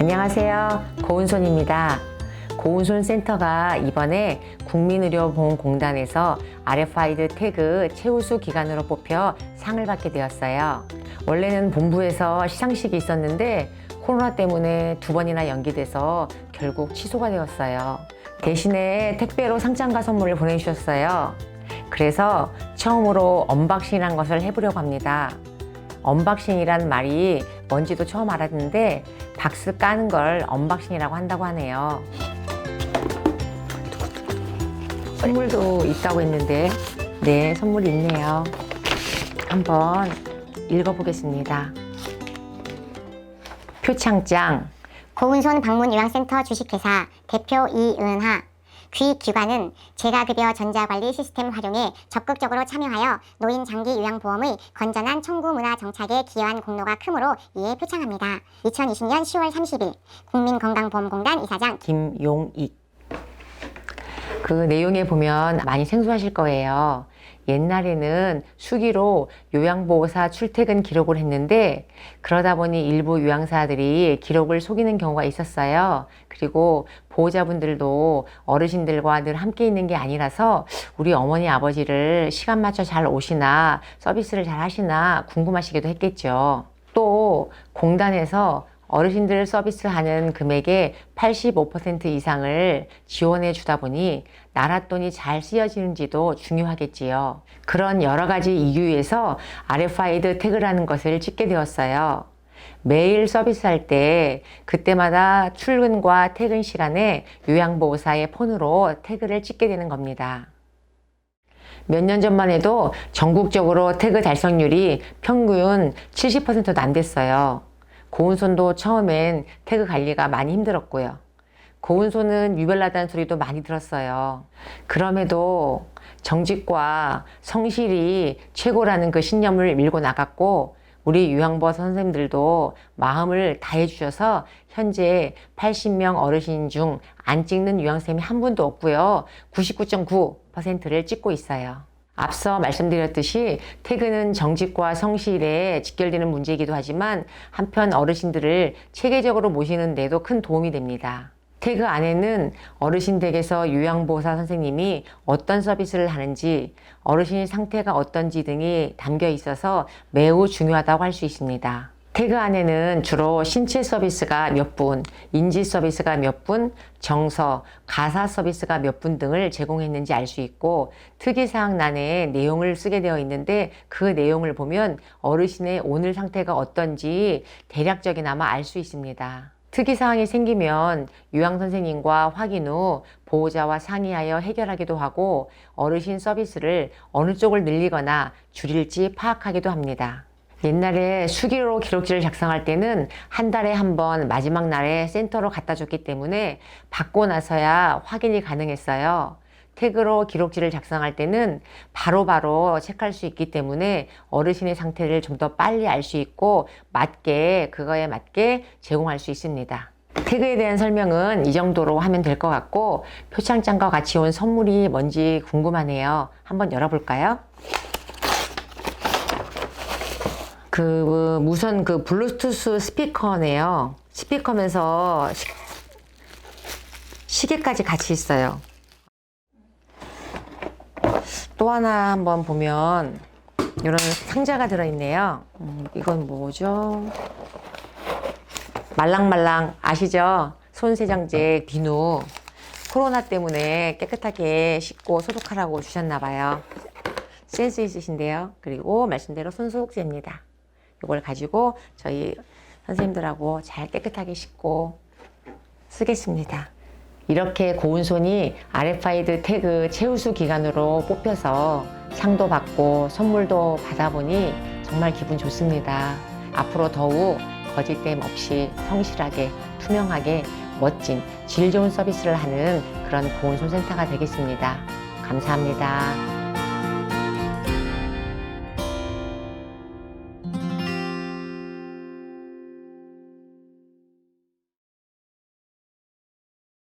안녕하세요. 고은손입니다. 고은손 센터가 이번에 국민의료보험공단에서 RFID 태그 최우수 기관으로 뽑혀 상을 받게 되었어요. 원래는 본부에서 시상식이 있었는데 코로나 때문에 두 번이나 연기돼서 결국 취소가 되었어요. 대신에 택배로 상장과 선물을 보내주셨어요. 그래서 처음으로 언박싱이란 것을 해보려고 합니다. 언박싱이란 말이 뭔지도 처음 알았는데 박스 까는 걸 언박싱이라고 한다고 하네요. 선물도 있다고 했는데 네 선물이 있네요. 한번 읽어보겠습니다. 표창장 고운손 방문요양센터 주식회사 대표 이은하 귀기관은 재가급여 전자관리 시스템 활용에 적극적으로 참여하여 노인 장기 요양보험의 건전한 청구 문화 정착에 기여한 공로가 크므로 이에 표창합니다. 2020년 10월 30일 국민건강보험공단 이사장 김용익. 그 내용에 보면 많이 생소하실 거예요. 옛날에는 수기로 요양보호사 출퇴근 기록을 했는데 그러다 보니 일부 요양사들이 기록을 속이는 경우가 있었어요. 그리고 보호자분들도 어르신들과 늘 함께 있는 게 아니라서 우리 어머니 아버지를 시간 맞춰 잘 오시나 서비스를 잘 하시나 궁금하시기도 했겠죠. 또 공단에서 어르신들 서비스하는 금액의 85% 이상을 지원해 주다 보니 나라 돈이 잘 쓰여지는지도 중요하겠지요. 그런 여러 가지 이유에서 RFID 태그라는 것을 찍게 되었어요. 매일 서비스할 때 그때마다 출근과 퇴근 시간에 요양보호사의 폰으로 태그를 찍게 되는 겁니다. 몇 년 전만 해도 전국적으로 태그 달성률이 평균 70%도 안 됐어요. 고운손도 처음엔 태그 관리가 많이 힘들었고요. 고운손은 유별나다는 소리도 많이 들었어요. 그럼에도 정직과 성실이 최고라는 그 신념을 밀고 나갔고 우리 유양보 선생님들도 마음을 다해 주셔서 현재 80명 어르신 중 안 찍는 유양쌤이 한 분도 없고요. 99.9%를 찍고 있어요. 앞서 말씀드렸듯이 퇴근은 정직과 성실에 직결되는 문제이기도 하지만 한편 어르신들을 체계적으로 모시는 데도 큰 도움이 됩니다. 태그 안에는 어르신 댁에서 요양보호사 선생님이 어떤 서비스를 하는지, 어르신의 상태가 어떤지 등이 담겨 있어서 매우 중요하다고 할 수 있습니다. 태그 안에는 주로 신체 서비스가 몇 분, 인지 서비스가 몇 분, 정서, 가사 서비스가 몇 분 등을 제공했는지 알 수 있고 특이사항란에 내용을 쓰게 되어 있는데 그 내용을 보면 어르신의 오늘 상태가 어떤지 대략적이나마 알 수 있습니다. 특이사항이 생기면 요양선생님과 확인 후 보호자와 상의하여 해결하기도 하고 어르신 서비스를 어느 쪽을 늘리거나 줄일지 파악하기도 합니다. 옛날에 수기로 기록지를 작성할 때는 한 달에 한 번 마지막 날에 센터로 갖다 줬기 때문에 받고 나서야 확인이 가능했어요. 태그로 기록지를 작성할 때는 바로 바로 체크할 수 있기 때문에 어르신의 상태를 좀 더 빨리 알 수 있고 맞게 그거에 맞게 제공할 수 있습니다. 태그에 대한 설명은 이 정도로 하면 될 것 같고 표창장과 같이 온 선물이 뭔지 궁금하네요. 한번 열어볼까요? 그 무선 그 블루투스 스피커네요. 스피커면서 시, 시계까지 같이 있어요. 또 하나 한번 보면 이런 상자가 들어있네요. 음, 이건 뭐죠? 말랑말랑 아시죠? 손세정제 비누 코로나 때문에 깨끗하게 씻고 소독하라고 주셨나 봐요. 센스 있으신데요. 그리고 말씀대로 손소독제입니다. 이걸 가지고 저희 선생님들하고 잘 깨끗하게 씻고 쓰겠습니다. 이렇게 고운손이 RFID 태그 최우수 기관으로 뽑혀서 상도 받고 선물도 받아보니 정말 기분 좋습니다. 앞으로 더욱 거짓됨 없이 성실하게 투명하게 멋진 질 좋은 서비스를 하는 그런 고운손 센터가 되겠습니다. 감사합니다.